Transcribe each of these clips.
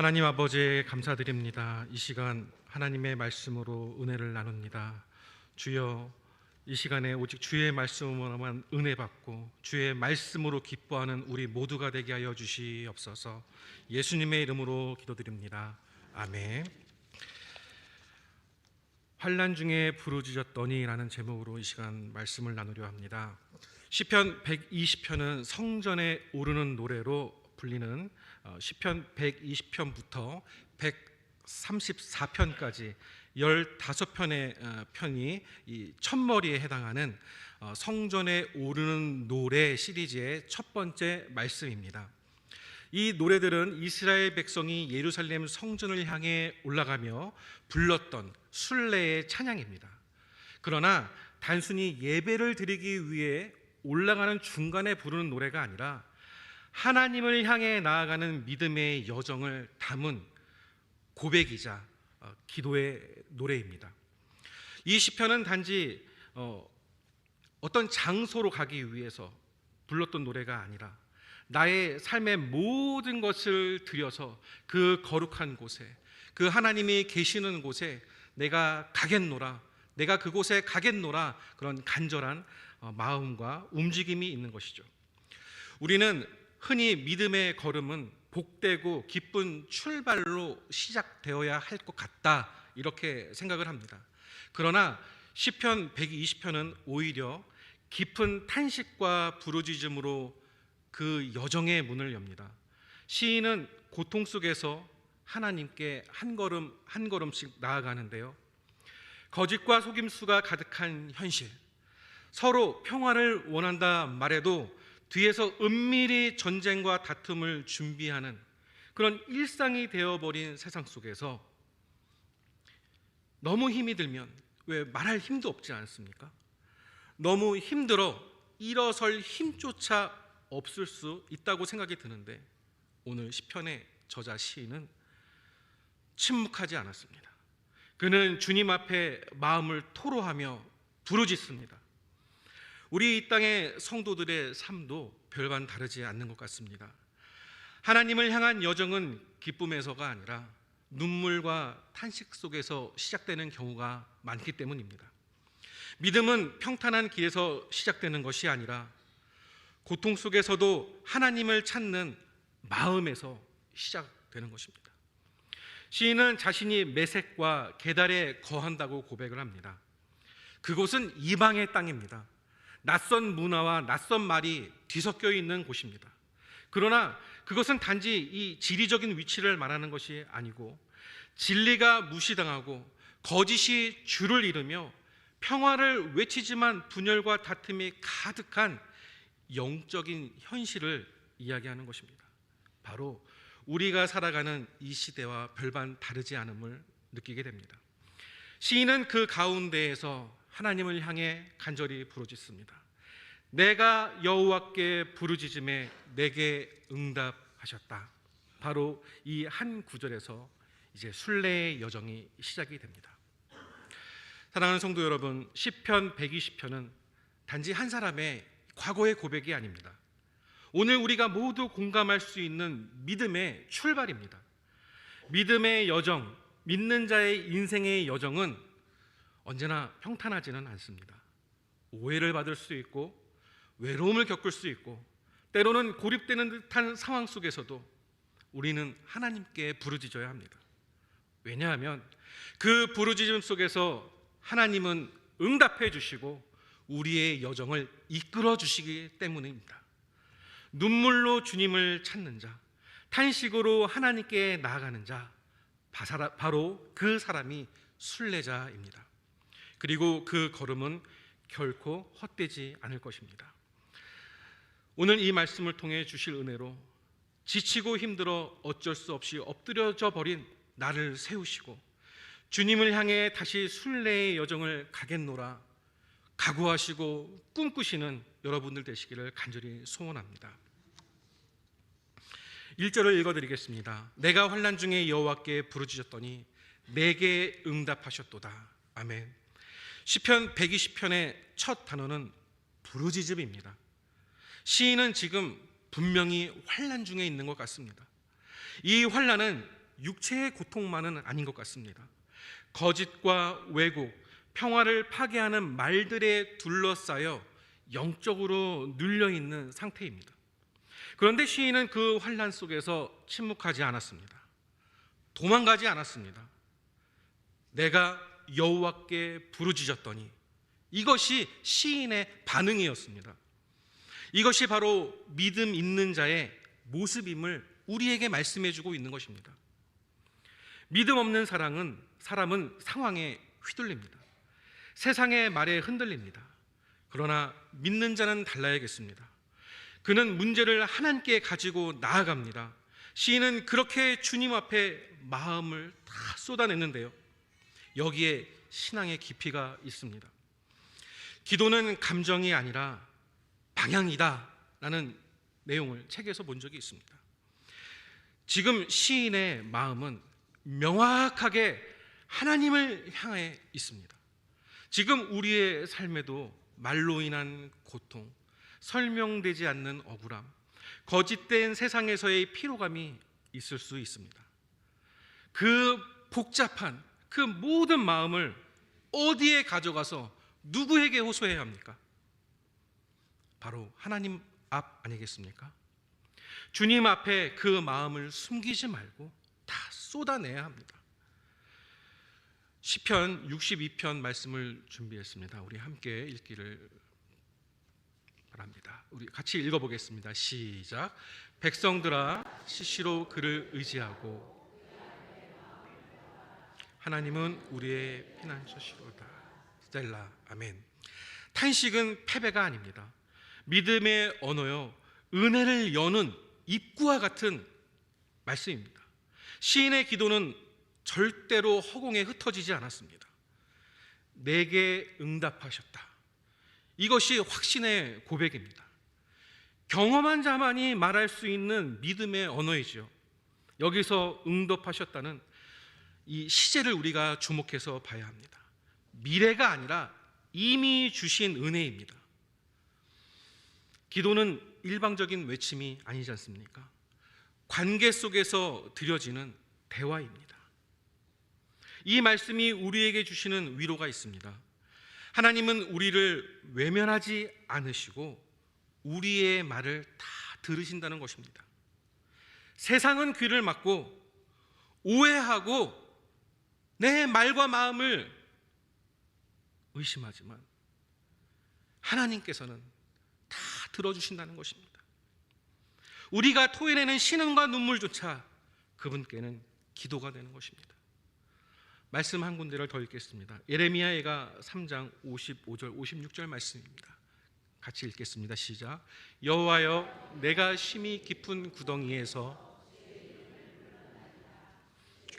하나님 아버지 감사드립니다. 이 시간 하나님의 말씀으로 은혜를 나눕니다. 주여 이 시간에 오직 주의 말씀으로만 은혜 받고 주의 말씀으로 기뻐하는 우리 모두가 되게 하여 주시옵소서. 예수님의 이름으로 기도드립니다. 아멘. 환란 중에 부르짖었더니라는 제목으로 이 시간 말씀을 나누려 합니다. 시편 120편은 성전에 오르는 노래로 불리는 어, 시편 120편부터 134편까지 15편의 어, 편이 이 첫머리에 해당하는 어, 성전에 오르는 노래 시리즈의 첫 번째 말씀입니다. 이 노래들은 이스라엘 백성이 예루살렘 성전을 향해 올라가며 불렀던 순례의 찬양입니다. 그러나 단순히 예배를 드리기 위해 올라가는 중간에 부르는 노래가 아니라 하나님을 향해 나아가는 믿음의 여정을 담은 고백이자 어, 기도의 노래입니다. 이 시편은 단지 어, 어떤 장소로 가기 위해서 불렀던 노래가 아니라 나의 삶의 모든 것을 들여서 그 거룩한 곳에 그 하나님이 계시는 곳에 내가 가겠노라 내가 그곳에 가겠노라 그런 간절한 어, 마음과 움직임이 있는 것이죠. 우리는 흔히 믿음의 걸음은 복되고 기쁜 출발로 시작되어야 할 것 같다 이렇게 생각을 합니다. 그러나 시편 120편은 오히려 깊은 탄식과 부르짖음으로 그 여정의 문을 엽니다. 시인은 고통 속에서 하나님께 한 걸음 한 걸음씩 나아가는데요. 거짓과 속임수가 가득한 현실, 서로 평화를 원한다 말해도 뒤에서 은밀히 전쟁과 다툼을 준비하는 그런 일상이 되어버린 세상 속에서 너무 힘이 들면 왜 말할 힘도 없지 않습니까? 너무 힘들어 일어설 힘조차 없을 수 있다고 생각이 드는데 오늘 시편의 저자 시인은 침묵하지 않았습니다. 그는 주님 앞에 마음을 토로하며 부르짖습니다. 우리 이 땅의 성도들의 삶도 별반 다르지 않는 것 같습니다. 하나님을 향한 여정은 기쁨에서가 아니라 눈물과 탄식 속에서 시작되는 경우가 많기 때문입니다. 믿음은 평탄한 길에서 시작되는 것이 아니라 고통 속에서도 하나님을 찾는 마음에서 시작되는 것입니다. 시인은 자신이 메색과 게달에 거한다고 고백을 합니다. 그곳은 이방의 땅입니다. 낯선 문화와 낯선 말이 뒤섞여 있는 곳입니다. 그러나 그것은 단지 이 지리적인 위치를 말하는 것이 아니고 진리가 무시당하고 거짓이 주를 이루며 평화를 외치지만 분열과 다툼이 가득한 영적인 현실을 이야기하는 것입니다. 바로 우리가 살아가는 이 시대와 별반 다르지 않음을 느끼게 됩니다. 시인은 그 가운데에서 하나님을 향해 간절히 부르짖습니다. 내가 여호와께 부르짖음에 내게 응답하셨다. 바로 이 한 구절에서 이제 순례의 여정이 시작이 됩니다. 사랑하는 성도 여러분, 시편 120편은 단지 한 사람의 과거의 고백이 아닙니다. 오늘 우리가 모두 공감할 수 있는 믿음의 출발입니다. 믿음의 여정, 믿는 자의 인생의 여정은 언제나 평탄하지는 않습니다. 오해를 받을 수 있고 외로움을 겪을 수 있고 때로는 고립되는 듯한 상황 속에서도 우리는 하나님께 부르짖어야 합니다. 왜냐하면 그 부르짖음 속에서 하나님은 응답해 주시고 우리의 여정을 이끌어 주시기 때문입니다. 눈물로 주님을 찾는 자, 탄식으로 하나님께 나아가는 자, 바로 그 사람이 순례자입니다. 그리고 그 걸음은 결코 헛되지 않을 것입니다. 오늘 이 말씀을 통해 주실 은혜로 지치고 힘들어 어쩔 수 없이 엎드려져 버린 나를 세우시고 주님을 향해 다시 순례의 여정을 가겠노라 각오하시고 꿈꾸시는 여러분들 되시기를 간절히 소원합니다. 1절을 읽어 드리겠습니다. 내가 환난 중에 여호와께 부르짖었더니 내게 응답하셨도다. 아멘. 시편 120편의 첫 단어는 부르짖음입니다. 시인은 지금 분명히 환란 중에 있는 것 같습니다. 이 환란은 육체의 고통만은 아닌 것 같습니다. 거짓과 왜곡, 평화를 파괴하는 말들에 둘러싸여 영적으로 눌려 있는 상태입니다. 그런데 시인은 그 환란 속에서 침묵하지 않았습니다. 도망가지 않았습니다. 내가 여호와께 부르짖었더니 이것이 시인의 반응이었습니다. 이것이 바로 믿음 있는 자의 모습임을 우리에게 말씀해 주고 있는 것입니다. 믿음 없는 사랑은 사람은 상황에 휘둘립니다. 세상의 말에 흔들립니다. 그러나 믿는 자는 달라야겠습니다. 그는 문제를 하나님께 가지고 나아갑니다. 시인은 그렇게 주님 앞에 마음을 다 쏟아냈는데요. 여기에 신앙의 깊이가 있습니다. 기도는 감정이 아니라 방향이다 라는 내용을 책에서 본 적이 있습니다. 지금 시인의 마음은 명확하게 하나님을 향해 있습니다. 지금 우리의 삶에도 말로 인한 고통, 설명되지 않는 억울함, 거짓된 세상에서의 피로감이 있을 수 있습니다. 그 복잡한 그 모든 마음을 어디에 가져가서 누구에게 호소해야 합니까? 바로 하나님 앞 아니겠습니까? 주님 앞에 그 마음을 숨기지 말고 다 쏟아내야 합니다. 시편 62편 말씀을 준비했습니다. 우리 함께 읽기를 바랍니다. 우리 같이 읽어 보겠습니다. 시작. 백성들아 시시로 그를 의지하고 하나님은 우리의 피난처시로다. 스텔라 아멘. 탄식은 패배가 아닙니다. 믿음의 언어요. 은혜를 여는 입구와 같은 말씀입니다. 시인의 기도는 절대로 허공에 흩어지지 않았습니다. 내게 응답하셨다. 이것이 확신의 고백입니다. 경험한 자만이 말할 수 있는 믿음의 언어이죠. 여기서 응답하셨다는 이 시제를 우리가 주목해서 봐야 합니다. 미래가 아니라 이미 주신 은혜입니다. 기도는 일방적인 외침이 아니지 않습니까? 관계 속에서 드려지는 대화입니다. 이 말씀이 우리에게 주시는 위로가 있습니다. 하나님은 우리를 외면하지 않으시고 우리의 말을 다 들으신다는 것입니다. 세상은 귀를 막고 오해하고 내 말과 마음을 의심하지만 하나님께서는 다 들어주신다는 것입니다. 우리가 토해내는 신음과 눈물조차 그분께는 기도가 되는 것입니다. 말씀 한 군데를 더 읽겠습니다. 예레미야가 3장 55절 56절 말씀입니다. 같이 읽겠습니다. 시작. 여호와여 내가 심히 깊은 구덩이에서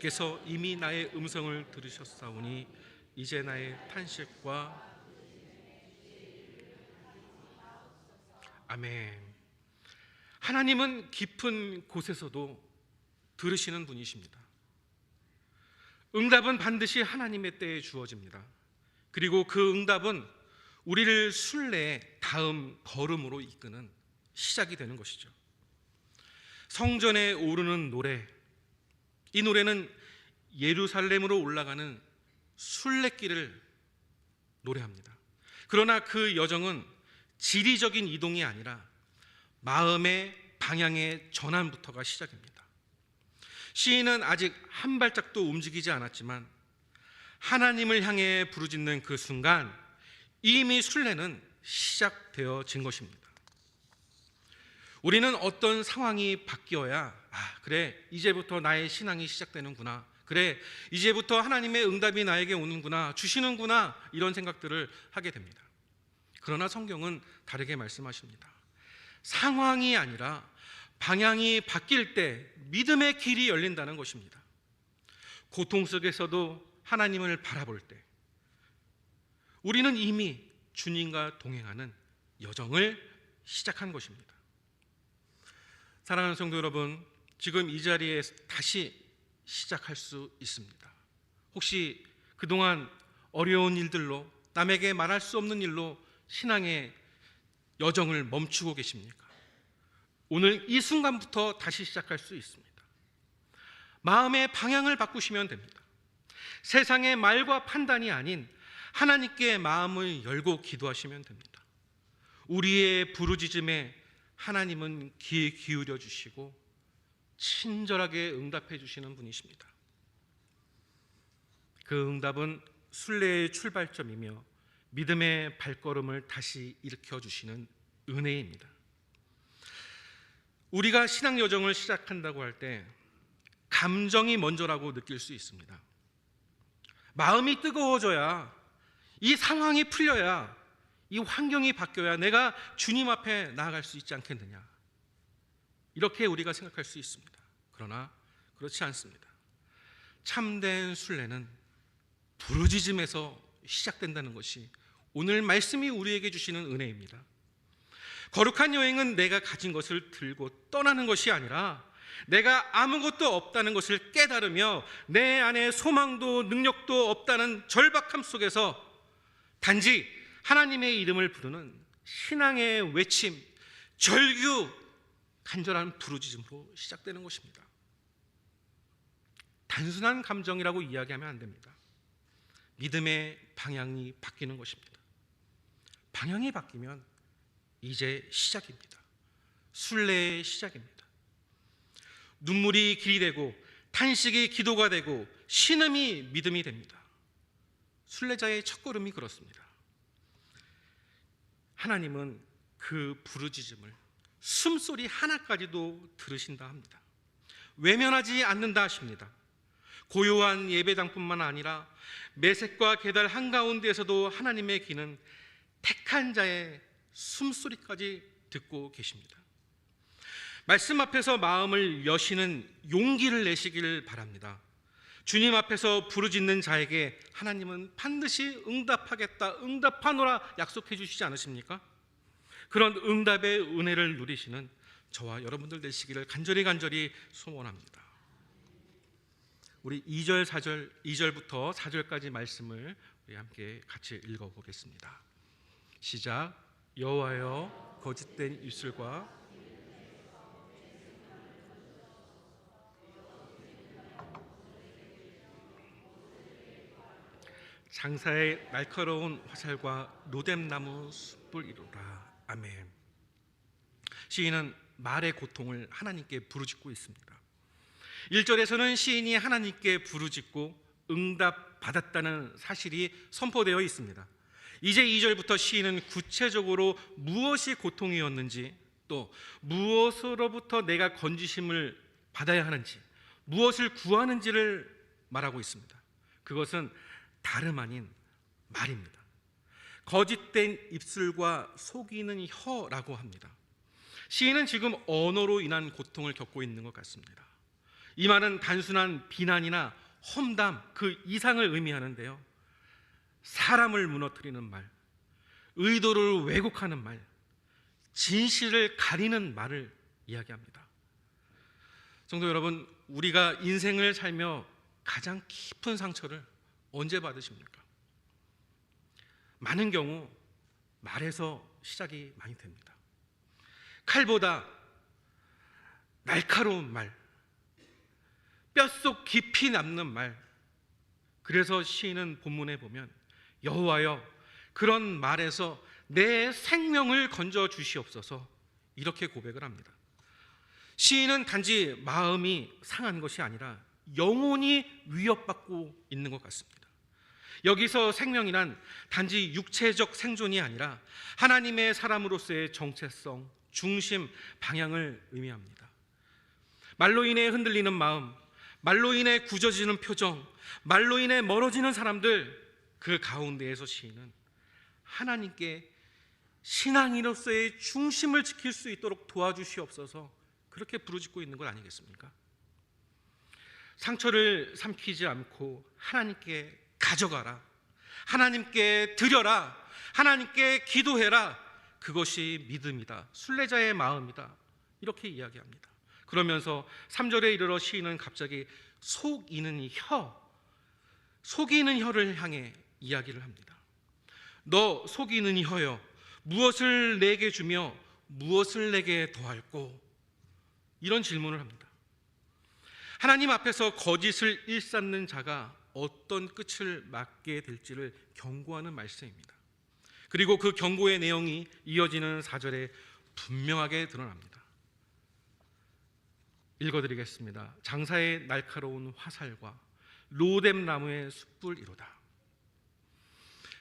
주께서 이미 나의 음성을 들으셨사오니 이제 나의 탄식과 아멘. 하나님은 깊은 곳에서도 들으시는 분이십니다. 응답은 반드시 하나님의 때에 주어집니다. 그리고 그 응답은 우리를 순례의 다음 걸음으로 이끄는 시작이 되는 것이죠. 성전에 오르는 노래, 이 노래는 예루살렘으로 올라가는 순례길을 노래합니다. 그러나 그 여정은 지리적인 이동이 아니라 마음의 방향의 전환부터가 시작입니다. 시인은 아직 한 발짝도 움직이지 않았지만 하나님을 향해 부르짖는 그 순간 이미 순례는 시작되어진 것입니다. 우리는 어떤 상황이 바뀌어야 아 그래 이제부터 나의 신앙이 시작되는구나 그래 이제부터 하나님의 응답이 나에게 오는구나 주시는구나 이런 생각들을 하게 됩니다. 그러나 성경은 다르게 말씀하십니다. 상황이 아니라 방향이 바뀔 때 믿음의 길이 열린다는 것입니다. 고통 속에서도 하나님을 바라볼 때 우리는 이미 주님과 동행하는 여정을 시작한 것입니다. 사랑하는 성도 여러분, 지금 이 자리에 다시 시작할 수 있습니다. 혹시 그동안 어려운 일들로 남에게 말할 수 없는 일로 신앙의 여정을 멈추고 계십니까? 오늘 이 순간부터 다시 시작할 수 있습니다. 마음의 방향을 바꾸시면 됩니다. 세상의 말과 판단이 아닌 하나님께 마음을 열고 기도하시면 됩니다. 우리의 부르짖음에 하나님은 귀 기울여 주시고 친절하게 응답해 주시는 분이십니다. 그 응답은 순례의 출발점이며 믿음의 발걸음을 다시 일으켜 주시는 은혜입니다. 우리가 신앙 여정을 시작한다고 할 때 감정이 먼저라고 느낄 수 있습니다. 마음이 뜨거워져야 이 상황이 풀려야 이 환경이 바뀌어야 내가 주님 앞에 나아갈 수 있지 않겠느냐. 이렇게 우리가 생각할 수 있습니다. 그러나 그렇지 않습니다. 참된 순례는 부르짖음에서 시작된다는 것이 오늘 말씀이 우리에게 주시는 은혜입니다. 거룩한 여행은 내가 가진 것을 들고 떠나는 것이 아니라 내가 아무것도 없다는 것을 깨달으며 내 안에 소망도 능력도 없다는 절박함 속에서 단지 하나님의 이름을 부르는 신앙의 외침, 절규, 간절한 부르짖음으로 시작되는 것입니다. 단순한 감정이라고 이야기하면 안 됩니다. 믿음의 방향이 바뀌는 것입니다. 방향이 바뀌면 이제 시작입니다. 순례의 시작입니다. 눈물이 길이 되고 탄식이 기도가 되고 신음이 믿음이 됩니다. 순례자의 첫 걸음이 그렇습니다. 하나님은 그 부르짖음을 숨소리 하나까지도 들으신다 합니다. 외면하지 않는다 하십니다. 고요한 예배당뿐만 아니라 매색과 계달 한가운데에서도 하나님의 귀는 택한 자의 숨소리까지 듣고 계십니다. 말씀 앞에서 마음을 여시는 용기를 내시길 바랍니다. 주님 앞에서 부르짖는 자에게 하나님은 반드시 응답하겠다, 응답하노라 약속해 주시지 않으십니까? 그런 응답의 은혜를 누리시는 저와 여러분들 되시기를 간절히 간절히 소원합니다. 우리 2절, 4절, 2절부터 4절까지 말씀을 우리 함께 같이 읽어 보겠습니다. 시작. 여호와여 거짓된 입술과 장사의 날카로운 화살과 노뎀나무 숯불 이로라. 아멘. 시인은 말의 고통을 하나님께 부르짖고 있습니다. 1절에서는 시인이 하나님께 부르짖고 응답 받았다는 사실이 선포되어 있습니다. 이제 2절부터 시인은 구체적으로 무엇이 고통이었는지 또 무엇으로부터 내가 건지심을 받아야 하는지 무엇을 구하는지를 말하고 있습니다. 그것은 다름 아닌 말입니다. 거짓된 입술과 속이는 혀라고 합니다. 시인은 지금 언어로 인한 고통을 겪고 있는 것 같습니다. 이 말은 단순한 비난이나 험담 그 이상을 의미하는데요. 사람을 무너뜨리는 말, 의도를 왜곡하는 말, 진실을 가리는 말을 이야기합니다. 성도 여러분, 우리가 인생을 살며 가장 깊은 상처를 언제 받으십니까? 많은 경우 말에서 시작이 많이 됩니다. 칼보다 날카로운 말, 뼛속 깊이 남는 말. 그래서 시인은 본문에 보면 여호와여 그런 말에서 내 생명을 건져 주시옵소서 이렇게 고백을 합니다. 시인은 단지 마음이 상한 것이 아니라 영혼이 위협받고 있는 것 같습니다. 여기서 생명이란 단지 육체적 생존이 아니라 하나님의 사람으로서의 정체성, 중심, 방향을 의미합니다. 말로 인해 흔들리는 마음, 말로 인해 굳어지는 표정, 말로 인해 멀어지는 사람들 그 가운데에서 시인은 하나님께 신앙인으로서의 중심을 지킬 수 있도록 도와주시옵소서 그렇게 부르짖고 있는 것 아니겠습니까? 상처를 삼키지 않고 하나님께 가져가라. 하나님께 드려라. 하나님께 기도해라. 그것이 믿음이다. 순례자의 마음이다. 이렇게 이야기합니다. 그러면서 3절에 이르러 시인은 갑자기 속이는 혀, 속이는 혀를 향해 이야기를 합니다. 너 속이는 혀여, 무엇을 내게 주며 무엇을 내게 더할꼬? 이런 질문을 합니다. 하나님 앞에서 거짓을 일삼는 자가 어떤 끝을 맞게 될지를 경고하는 말씀입니다. 그리고 그 경고의 내용이 이어지는 사절에 분명하게 드러납니다. 읽어드리겠습니다. 장사의 날카로운 화살과 로뎀 나무의 숯불이로다.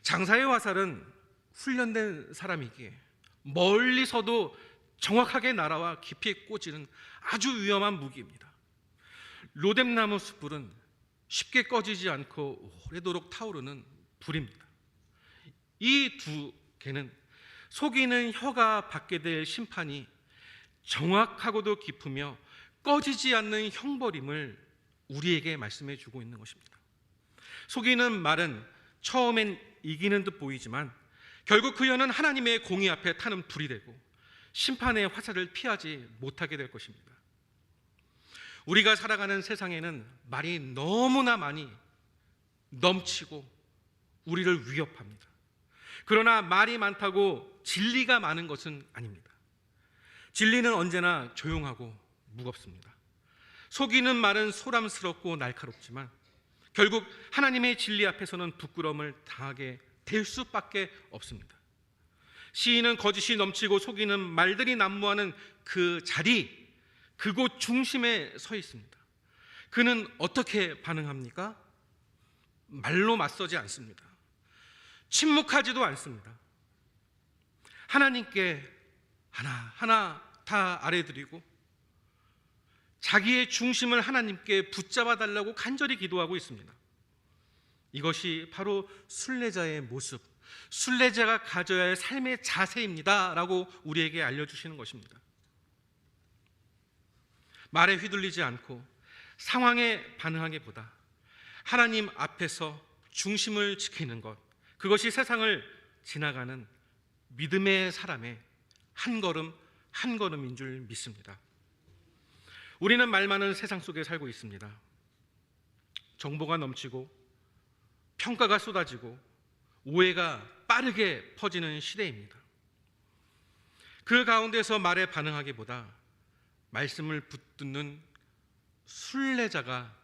장사의 화살은 훈련된 사람이기에 멀리서도 정확하게 날아와 깊이 꽂이는 아주 위험한 무기입니다. 로뎀 나무 숯불은 쉽게 꺼지지 않고 오래도록 타오르는 불입니다. 이 두 개는 속이는 혀가 받게 될 심판이 정확하고도 깊으며 꺼지지 않는 형벌임을 우리에게 말씀해 주고 있는 것입니다. 속이는 말은 처음엔 이기는 듯 보이지만 결국 그 혀는 하나님의 공의 앞에 타는 불이 되고 심판의 화살을 피하지 못하게 될 것입니다. 우리가 살아가는 세상에는 말이 너무나 많이 넘치고 우리를 위협합니다. 그러나 말이 많다고 진리가 많은 것은 아닙니다. 진리는 언제나 조용하고 무겁습니다. 속이는 말은 소람스럽고 날카롭지만 결국 하나님의 진리 앞에서는 부끄러움을 당하게 될 수밖에 없습니다. 시인은 거짓이 넘치고 속이는 말들이 난무하는 그 자리, 그곳 중심에 서 있습니다. 그는 어떻게 반응합니까? 말로 맞서지 않습니다. 침묵하지도 않습니다. 하나님께 하나 하나 다 아래드리고 자기의 중심을 하나님께 붙잡아 달라고 간절히 기도하고 있습니다. 이것이 바로 순례자의 모습, 순례자가 가져야 할 삶의 자세입니다라고 우리에게 알려 주시는 것입니다. 말에 휘둘리지 않고 상황에 반응하기보다 하나님 앞에서 중심을 지키는 것, 그것이 세상을 지나가는 믿음의 사람의 한 걸음 한 걸음인 줄 믿습니다. 우리는 말 많은 세상 속에 살고 있습니다. 정보가 넘치고 평가가 쏟아지고 오해가 빠르게 퍼지는 시대입니다. 그 가운데서 말에 반응하기보다 말씀을 붙드는 순례자가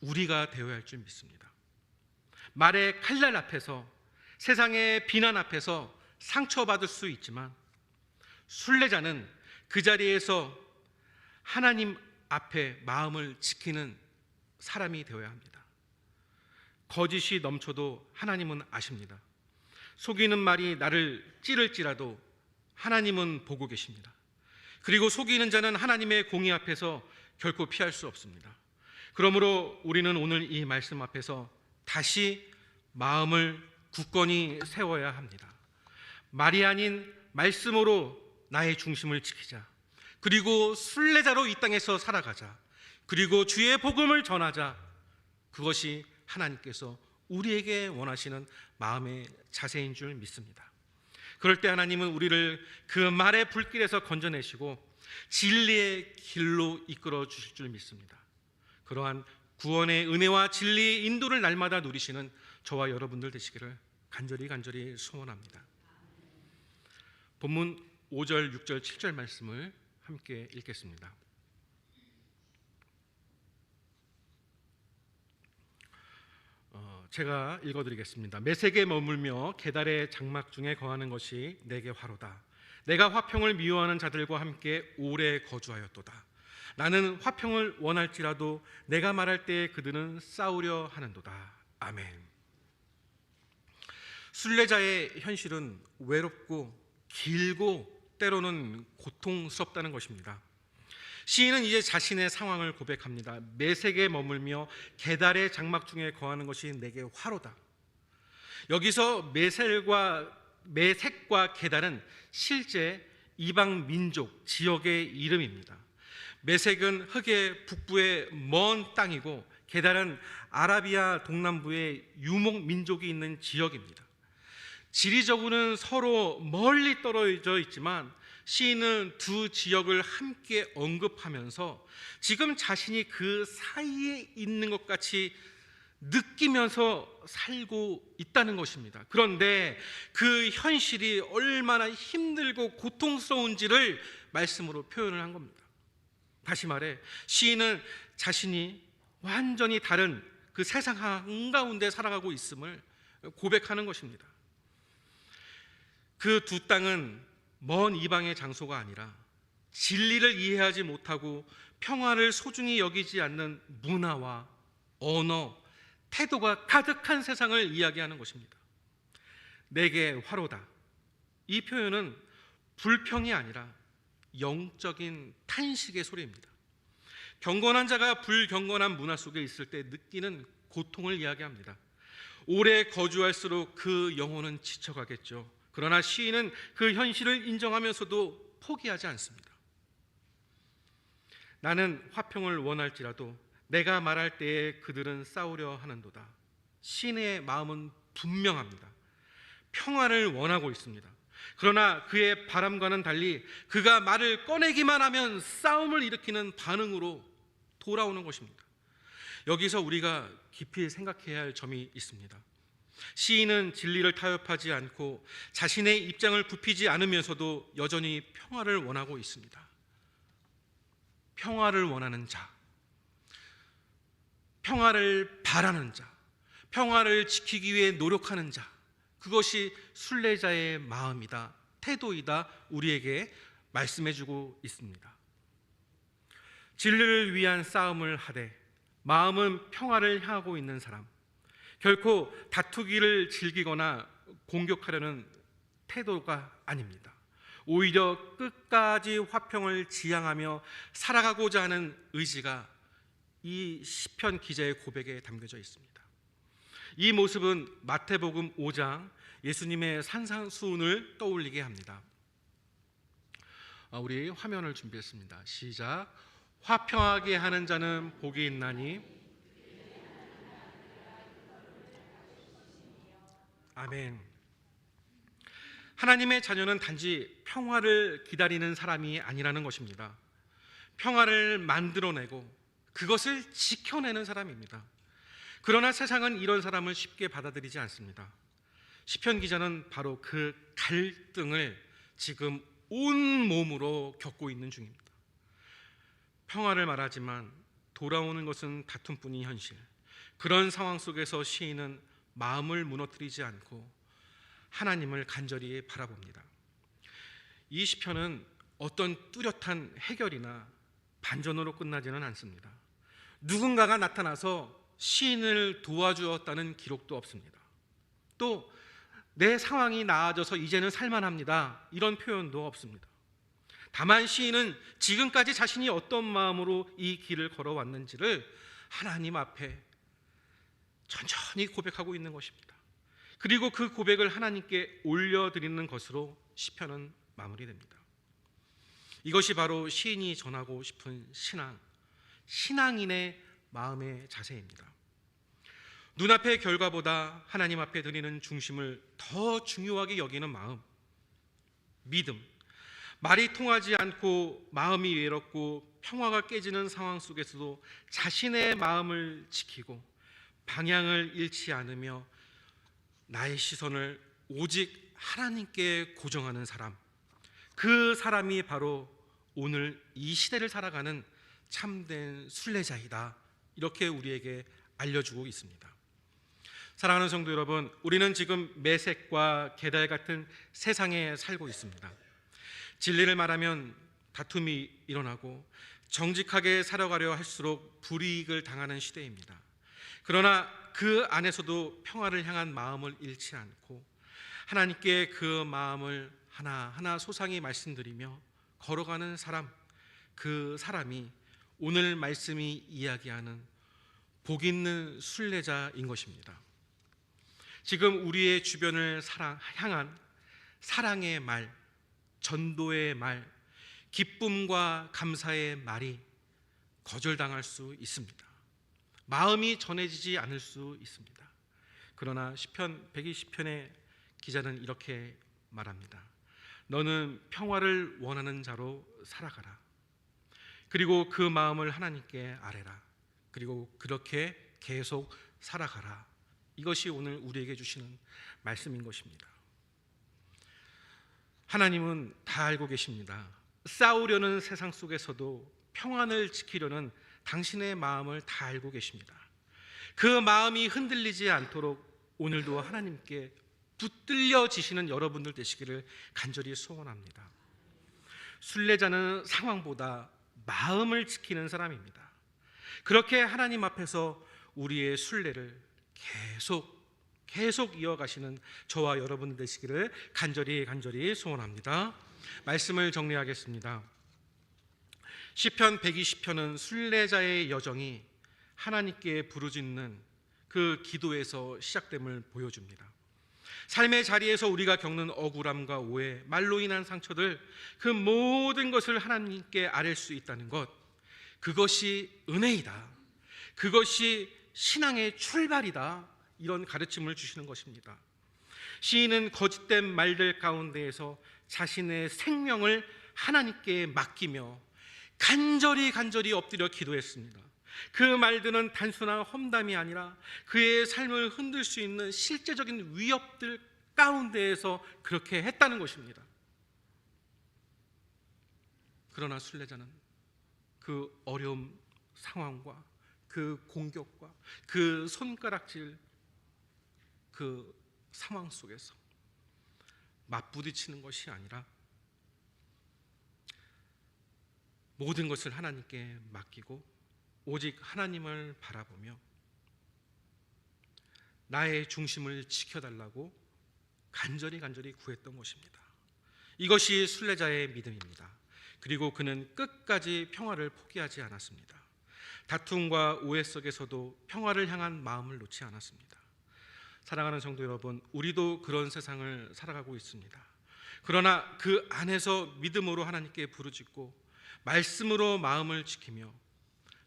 우리가 되어야 할 줄 믿습니다. 말의 칼날 앞에서 세상의 비난 앞에서 상처받을 수 있지만 순례자는 그 자리에서 하나님 앞에 마음을 지키는 사람이 되어야 합니다. 거짓이 넘쳐도 하나님은 아십니다. 속이는 말이 나를 찌를지라도 하나님은 보고 계십니다. 그리고 속이는 자는 하나님의 공의 앞에서 결코 피할 수 없습니다. 그러므로 우리는 오늘 이 말씀 앞에서 다시 마음을 굳건히 세워야 합니다. 말이 아닌 말씀으로 나의 중심을 지키자. 그리고 순례자로 이 땅에서 살아가자. 그리고 주의 복음을 전하자. 그것이 하나님께서 우리에게 원하시는 마음의 자세인 줄 믿습니다. 그럴 때 하나님은 우리를 그 말의 불길에서 건져내시고 진리의 길로 이끌어 주실 줄 믿습니다. 그러한 구원의 은혜와 진리의 인도를 날마다 누리시는 저와 여러분들 되시기를 간절히 간절히 소원합니다. 본문 5절, 6절, 7절 말씀을 함께 읽겠습니다. 제가 읽어드리겠습니다. 매색에 머물며 계달의 장막 중에 거하는 것이 내게 화로다. 내가 화평을 미워하는 자들과 함께 오래 거주하였도다. 나는 화평을 원할지라도 내가 말할 때 그들은 싸우려 하는도다. 아멘. 순례자의 현실은 외롭고 길고 때로는 고통스럽다는 것입니다. 시인은 이제 자신의 상황을 고백합니다. 매색에 머물며 계달의 장막 중에 거하는 것이 내게 화로다. 여기서 매색과 매색과 계달은 실제 이방 민족 지역의 이름입니다. 매색은 흑의 북부의 먼 땅이고 계달은 아라비아 동남부의 유목 민족이 있는 지역입니다. 지리적으로는 서로 멀리 떨어져 있지만 시인은 두 지역을 함께 언급하면서 지금 자신이 그 사이에 있는 것 같이 느끼면서 살고 있다는 것입니다. 그런데 그 현실이 얼마나 힘들고 고통스러운지를 말씀으로 표현을 한 겁니다. 다시 말해 시인은 자신이 완전히 다른 그 세상 한가운데 살아가고 있음을 고백하는 것입니다. 그 두 땅은 먼 이방의 장소가 아니라 진리를 이해하지 못하고 평화를 소중히 여기지 않는 문화와 언어, 태도가 가득한 세상을 이야기하는 것입니다. 내게 화로다. 이 표현은 불평이 아니라 영적인 탄식의 소리입니다. 경건한 자가 불경건한 문화 속에 있을 때 느끼는 고통을 이야기합니다. 오래 거주할수록 그 영혼은 지쳐가겠죠. 그러나 시인은 그 현실을 인정하면서도 포기하지 않습니다. 나는 화평을 원할지라도 내가 말할 때에 그들은 싸우려 하는도다. 시인의 마음은 분명합니다. 평화를 원하고 있습니다. 그러나 그의 바람과는 달리 그가 말을 꺼내기만 하면 싸움을 일으키는 반응으로 돌아오는 것입니다. 여기서 우리가 깊이 생각해야 할 점이 있습니다. 시인은 진리를 타협하지 않고 자신의 입장을 굽히지 않으면서도 여전히 평화를 원하고 있습니다. 평화를 원하는 자, 평화를 바라는 자, 평화를 지키기 위해 노력하는 자, 그것이 순례자의 마음이다, 태도이다, 우리에게 말씀해주고 있습니다. 진리를 위한 싸움을 하되 마음은 평화를 향하고 있는 사람, 결코 다투기를 즐기거나 공격하려는 태도가 아닙니다. 오히려 끝까지 화평을 지향하며 살아가고자 하는 의지가 이 시편 기자의 고백에 담겨져 있습니다. 이 모습은 마태복음 5장 예수님의 산상수훈을 떠올리게 합니다. 아, 우리 화면을 준비했습니다. 시작. 화평하게 하는 자는 복이 있나니 아멘. 하나님의 자녀는 단지 평화를 기다리는 사람이 아니라는 것입니다. 평화를 만들어내고 그것을 지켜내는 사람입니다. 그러나 세상은 이런 사람을 쉽게 받아들이지 않습니다. 시편 기자는 바로 그 갈등을 지금 온 몸으로 겪고 있는 중입니다. 평화를 말하지만 돌아오는 것은 다툼뿐인 현실. 그런 상황 속에서 시인은 마음을 무너뜨리지 않고 하나님을 간절히 바라봅니다. 이 시편은 어떤 뚜렷한 해결이나 반전으로 끝나지는 않습니다. 누군가가 나타나서 시인을 도와주었다는 기록도 없습니다. 또 내 상황이 나아져서 이제는 살만합니다. 이런 표현도 없습니다. 다만 시인은 지금까지 자신이 어떤 마음으로 이 길을 걸어왔는지를 하나님 앞에 천천히 고백하고 있는 것입니다. 그리고 그 고백을 하나님께 올려드리는 것으로 시편은 마무리됩니다. 이것이 바로 시인이 전하고 싶은 신앙, 신앙인의 마음의 자세입니다. 눈앞의 결과보다 하나님 앞에 드리는 중심을 더 중요하게 여기는 마음, 믿음, 말이 통하지 않고 마음이 외롭고 평화가 깨지는 상황 속에서도 자신의 마음을 지키고 방향을 잃지 않으며 나의 시선을 오직 하나님께 고정하는 사람. 그 사람이 바로 오늘 이 시대를 살아가는 참된 순례자이다. 이렇게 우리에게 알려주고 있습니다. 사랑하는 성도 여러분, 우리는 지금 매색과 계달 같은 세상에 살고 있습니다. 진리를 말하면 다툼이 일어나고 정직하게 살아가려 할수록 불이익을 당하는 시대입니다. 그러나 그 안에서도 평화를 향한 마음을 잃지 않고 하나님께 그 마음을 하나하나 소상히 말씀드리며 걸어가는 사람, 그 사람이 오늘 말씀이 이야기하는 복 있는 순례자인 것입니다. 지금 우리의 주변을 사랑, 향한 사랑의 말, 전도의 말, 기쁨과 감사의 말이 거절당할 수 있습니다. 마음이 전해지지 않을 수 있습니다. 그러나 시편 120편의 기자는 이렇게 말합니다. 너는 평화를 원하는 자로 살아가라. 그리고 그 마음을 하나님께 아뢰라. 그리고 그렇게 계속 살아가라. 이것이 오늘 우리에게 주시는 말씀인 것입니다. 하나님은 다 알고 계십니다. 싸우려는 세상 속에서도 평안을 지키려는 당신의 마음을 다 알고 계십니다. 그 마음이 흔들리지 않도록 오늘도 하나님께 붙들려지시는 여러분들 되시기를 간절히 소원합니다. 순례자는 상황보다 마음을 지키는 사람입니다. 그렇게 하나님 앞에서 우리의 순례를 계속 계속 이어가시는 저와 여러분 되시기를 간절히 간절히 소원합니다. 말씀을 정리하겠습니다. 시편 120편은 순례자의 여정이 하나님께 부르짖는 그 기도에서 시작됨을 보여줍니다. 삶의 자리에서 우리가 겪는 억울함과 오해, 말로 인한 상처들 그 모든 것을 하나님께 아뢰 수 있다는 것 그것이 은혜이다. 그것이 신앙의 출발이다. 이런 가르침을 주시는 것입니다. 시인은 거짓된 말들 가운데에서 자신의 생명을 하나님께 맡기며 간절히 간절히 엎드려 기도했습니다. 그 말들은 단순한 험담이 아니라 그의 삶을 흔들 수 있는 실제적인 위협들 가운데에서 그렇게 했다는 것입니다. 그러나 순례자는 그 어려움 상황과 그 공격과 그 손가락질 그 상황 속에서 맞부딪히는 것이 아니라 모든 것을 하나님께 맡기고 오직 하나님을 바라보며 나의 중심을 지켜달라고 간절히 간절히 구했던 것입니다. 이것이 순례자의 믿음입니다. 그리고 그는 끝까지 평화를 포기하지 않았습니다. 다툼과 오해 속에서도 평화를 향한 마음을 놓지 않았습니다. 사랑하는 성도 여러분, 우리도 그런 세상을 살아가고 있습니다. 그러나 그 안에서 믿음으로 하나님께 부르짖고 말씀으로 마음을 지키며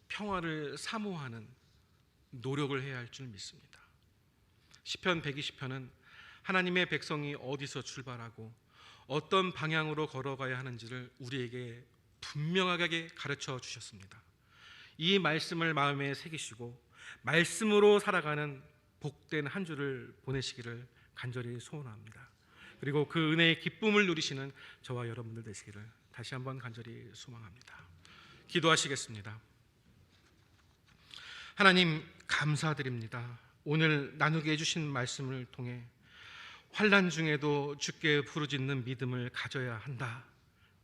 평화를 사모하는 노력을 해야 할 줄 믿습니다. 시편 120편은 하나님의 백성이 어디서 출발하고 어떤 방향으로 걸어가야 하는지를 우리에게 분명하게 가르쳐 주셨습니다. 이 말씀을 마음에 새기시고 말씀으로 살아가는 복된 한 주를 보내시기를 간절히 소원합니다. 그리고 그 은혜의 기쁨을 누리시는 저와 여러분들 되시기를 다시 한번 간절히 소망합니다. 기도하시겠습니다. 하나님 감사드립니다. 오늘 나누게 해주신 말씀을 통해 환란 중에도 주께 부르짖는 믿음을 가져야 한다.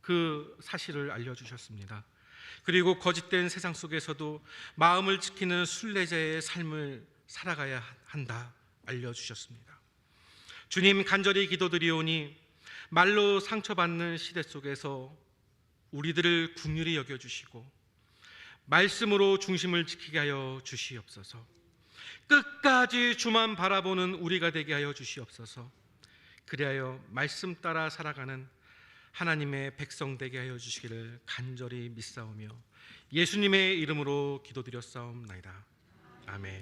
그 사실을 알려주셨습니다. 그리고 거짓된 세상 속에서도 마음을 지키는 순례자의 삶을 살아가야 한다. 알려주셨습니다. 주님 간절히 기도드리오니 말로 상처받는 시대 속에서 우리들을 국률이 여겨주시고 말씀으로 중심을 지키게 하여 주시옵소서. 끝까지 주만 바라보는 우리가 되게 하여 주시옵소서. 그리하여 말씀 따라 살아가는 하나님의 백성 되게 하여 주시기를 간절히 믿사오며 예수님의 이름으로 기도드렸사옵나이다. 아멘.